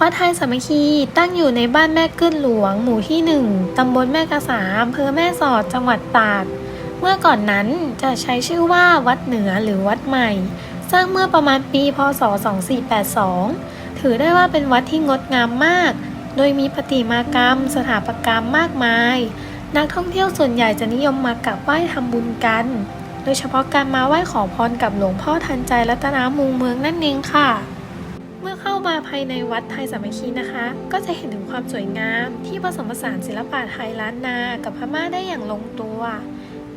วัดไทยสามัคคีตั้งอยู่ในบ้านแม่กึ้นหลวง หมู่ที่ 1 ตำบลแม่กระสาอำเภอแม่สอดจังหวัดตาก เมื่อก่อนนั้นจะใช้ชื่อว่าวัดเหนือหรือวัดใหม่ สร้างเมื่อประมาณปีพศ 2482 ถือได้ว่าเป็นวัดที่งดงามมาก โดยมีประติมากรรม สถาปัตยกรรมมากมาย นักท่องเที่ยวส่วนใหญ่จะนิยมมากราบไหว้ทำบุญกัน โดยเฉพาะการมาไหว้ขอพรกับหลวงพ่อทันใจรัตนามุงเมืองนั่นเองค่ะ มื่อเข้ามาภายในวัดไทยสามัคคีนะคะ ก็จะเห็นถึงความสวยงาม ที่ผสมผสานศิลปะไทยล้านนา กับพม่าได้อย่างลงตัว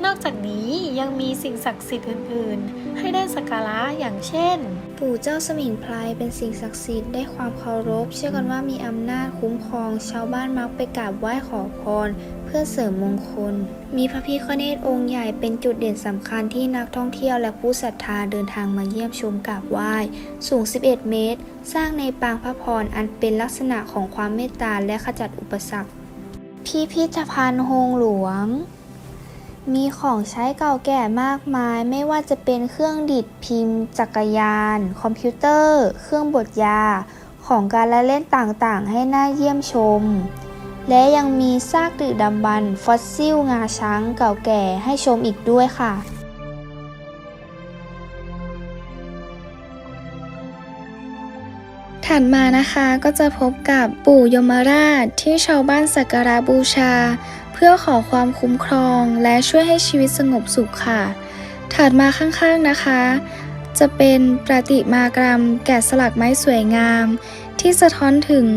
นอกจากนี้ยังมีสิ่งศักดิ์สิทธิ์อื่น ๆ ให้ได้สักการะอย่างเช่น ปู่เจ้าสมิงพรายเป็นสิ่งศักดิ์สิทธิ์ได้ความเคารพ เชื่อกันว่ามีอำนาจคุ้มครอง ชาวบ้านมักไปกราบไหว้ขอพร เพื่อเสริมมงคล มีพระพิฆเนศองค์ใหญ่เป็นจุดเด่นสำคัญที่นักท่องเที่ยวและผู้ศรัทธาเดินทางมาเยี่ยมชมกราบไหว้ สูง 11 เมตร สร้างในปางพระพรอันเป็นลักษณะของความเมตตาและขจัดอุปสรรคพิพิธภัณฑ์โฮงหลวง มีของใช้เก่าแก่มากมาย ไม่ว่าจะเป็นเครื่องดิดพิมพ์ จักรยาน คอมพิวเตอร์ เครื่องบดยา ของการละเล่นต่างๆ ให้น่าเยี่ยมชม และยังมีซากดึกดำบรรพ์ฟอสซิลงาช้างเก่าแก่ให้ชมอีกด้วยค่ะถัดมานะคะก็จะพบกับปู่ยมราชที่ชาวบ้านสักการะบูชา พื่อขอความคุ้มครองและช่วยให้ชีวิตสงบสุขค่ะ ถัดมาข้างๆนะคะ จะเป็นประติมากรรมแกะสลักไม้สวยงาม ที่สะท้อนถึง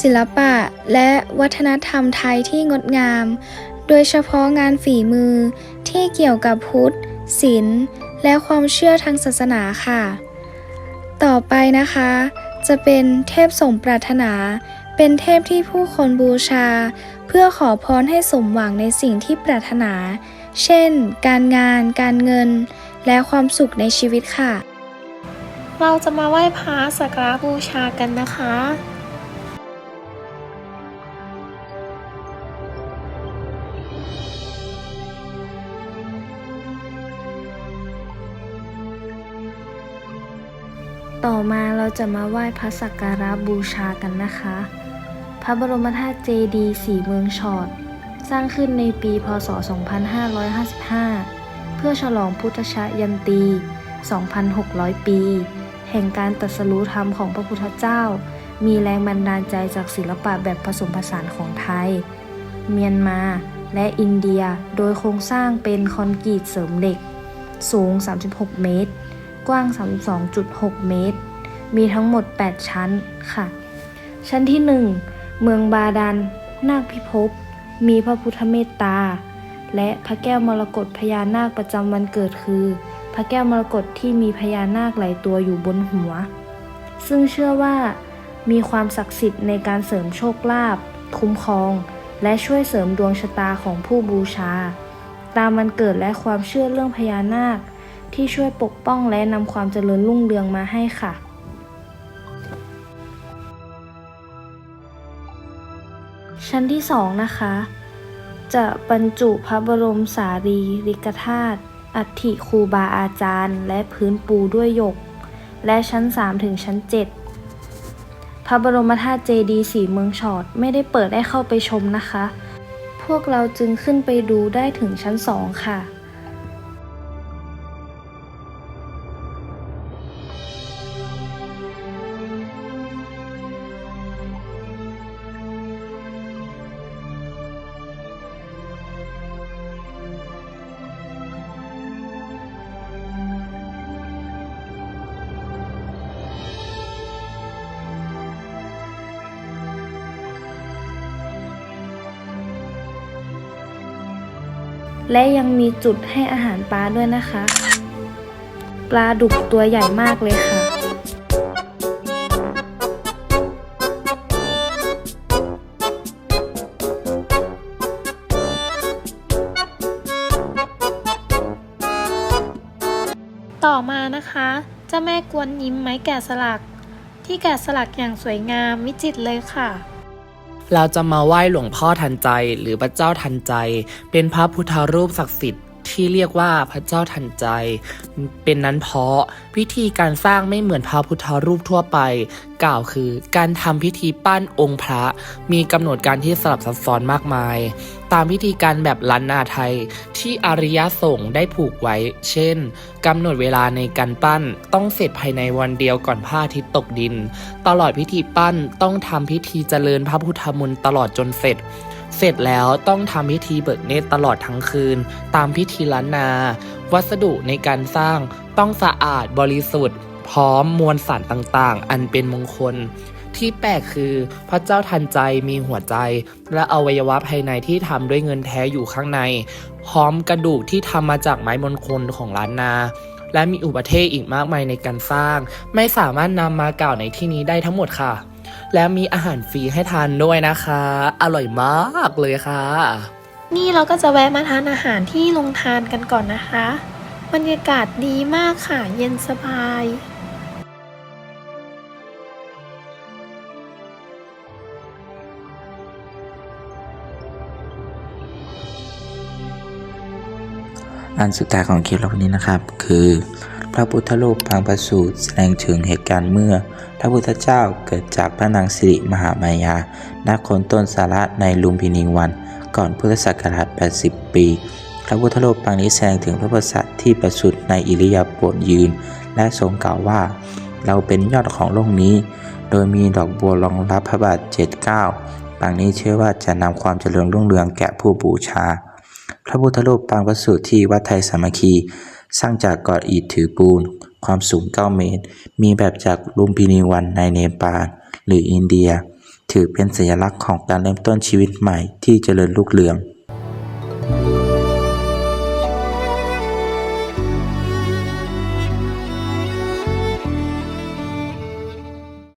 ศิลปะและวัฒนธรรมไทยที่งดงาม โดยเฉพาะงานฝีมือที่เกี่ยวกับพุทธศิลป์และความเชื่อทางศาสนาค่ะ ต่อไปนะคะ จะเป็นเทพสมปรารถนา เป็นเทพที่ผู้คนบูชา เพื่อขอพรให้สมหวังในสิ่งที่ปรารถนา เช่น การงาน การเงิน และความสุขในชีวิตค่ะ เราจะมาไหว้พระสักการะบูชากันนะคะต่อมาเราจะมาไหว้พระสักการะบูชากันนะคะ พระบรมธาตุเจดีย์สีเมืองชอด สร้างขึ้นในปีพศ 2555 เพื่อฉลองพุทธชยันตี 2,600 ปี แห่งการตรัสรู้ธรรมของพระพุทธเจ้า มีแรงบันดาลใจจากศิลปะแบบผสมผสานของไทย เมียนมาและอินเดียโดยโครงสร้างเป็นคอนกรีตเสริมเหล็ก สูง 36 เมตร กว้าง 32.6 เมตร มีทั้งหมด 8 ชั้นค่ะ ชั้นที่ 1 เมืองบาดาลนาคพิภพ มีพระพุทธเมตตา และพระแก้วมรกตพญานาคประจำวันเกิดคือ พระแก้วมรกตที่มีพญานาคหลายตัวอยู่บนหัว ซึ่งเชื่อว่า มีความศักดิ์สิทธิ์ในการเสริมโชคลาภคุ้มครอง และช่วยเสริมดวงชะตาของผู้บูชา ตามวันเกิดและความเชื่อเรื่องพญานาค ที่ช่วยปกป้องและนำความเจริญรุ่งเรืองมาให้ค่ะ ชั้นที่สองนะคะ จะบรรจุพระบรมสารีริกธาตุอัฐิครูบาอาจารย์ และพื้นปูด้วยหยก และชั้น 3 ถึงชั้น 7 พระบรมธาตุเจดีย์สีเมืองชอดไม่ได้เปิดให้เข้าไปชมนะคะ พวกเราจึงขึ้นไปดูได้ถึงชั้น 2 ค่ะ และยังมีจุดให้อาหารปลาด้วยนะคะ ปลาดุกตัวใหญ่มากเลยค่ะ ต่อมานะคะเจ้าแม่กวนยิ้มไม้แกะสลัก ที่แกะสลักอย่างสวยงามวิจิตรเลยค่ะ เราจะมาไหว้หลวงพ่อทันใจหรือพระเจ้าทันใจ เป็นพระพุทธรูปศักดิ์สิทธิ์ ที่เรียกว่าพระเจ้าทันใจ เป็นนั้นเพราะพิธีการสร้างไม่เหมือนพระพุทธรูปทั่วไป กล่าวคือการทำพิธีปั้นองค์พระ มีกำหนดการที่สลับซับซ้อนมากมาย ตามพิธีการแบบล้านนาไทยที่อริยสงฆ์ได้ผูกไว้ เช่นกำหนดเวลาในการปั้นต้องเสร็จภายในวันเดียวก่อนพระอาทิตย์ตกดิน ตลอดพิธีปั้นต้องทำพิธีเจริญพระพุทธมนต์ตลอดจนเสร็จ เสร็จแล้วต้องทำพิธีเบิกเนตรตลอดทั้งคืน ตามพิธีล้านนา วัสดุในการสร้างต้องสะอาดบริสุทธิ์ พร้อมมวลสารต่างๆ อันเป็นมงคล ที่แปลกคือพระเจ้าทันใจมีหัวใจ และอวัยวะภายในที่ทำด้วยเงินแท้อยู่ข้างใน พร้อมกระดูกที่ทำมาจากไม้มงคลของล้านนาและมีอุปเทศอีกมากมายในการสร้าง ไม่สามารถนำมากล่าวในที่นี้ได้ทั้งหมดค่ะ และมีอาหารฟรีให้ทานด้วยนะคะ อร่อยมากเลยค่ะ นี่เราก็จะแวะมาทานอาหารที่โรงทานกันก่อนนะคะ บรรยากาศดีมากค่ะ เย็นสบาย อันสุดท้ายของคลิปเราวันนี้นะครับ คือ พระพุทธรูปปางประสูติแสดงถึงเหตุการณ์เมื่อ พระพุทธเจ้าเกิดจากพระนางสิริมหามายาณโคนต้นสาระในลุมพินีวัน ก่อนพุทธศักราช 80 ปี พระพุทธรูปปางนี้แสดงถึงพระประสาทที่ประสูติในอิริยาบถยืน และทรงกล่าวว่า เราเป็นยอดของโลกนี้ โดยมีดอกบัวรองรับพระบาทเจ็ดเก้าปางนี้เชื่อว่าจะนำความเจริญรุ่งเรืองแก่ผู้บูชา พระพุทธรูปปางประสูติที่วัดไทยสามัคคี สร้างจากกอดอิฐถือปูน ความสูง 9 เมตร มีแบบจากลุมพินีวันในเนปาลหรืออินเดีย ถือเป็นสัญลักษณ์ของการเริ่มต้นชีวิตใหม่ที่เจริญรุ่งเรือง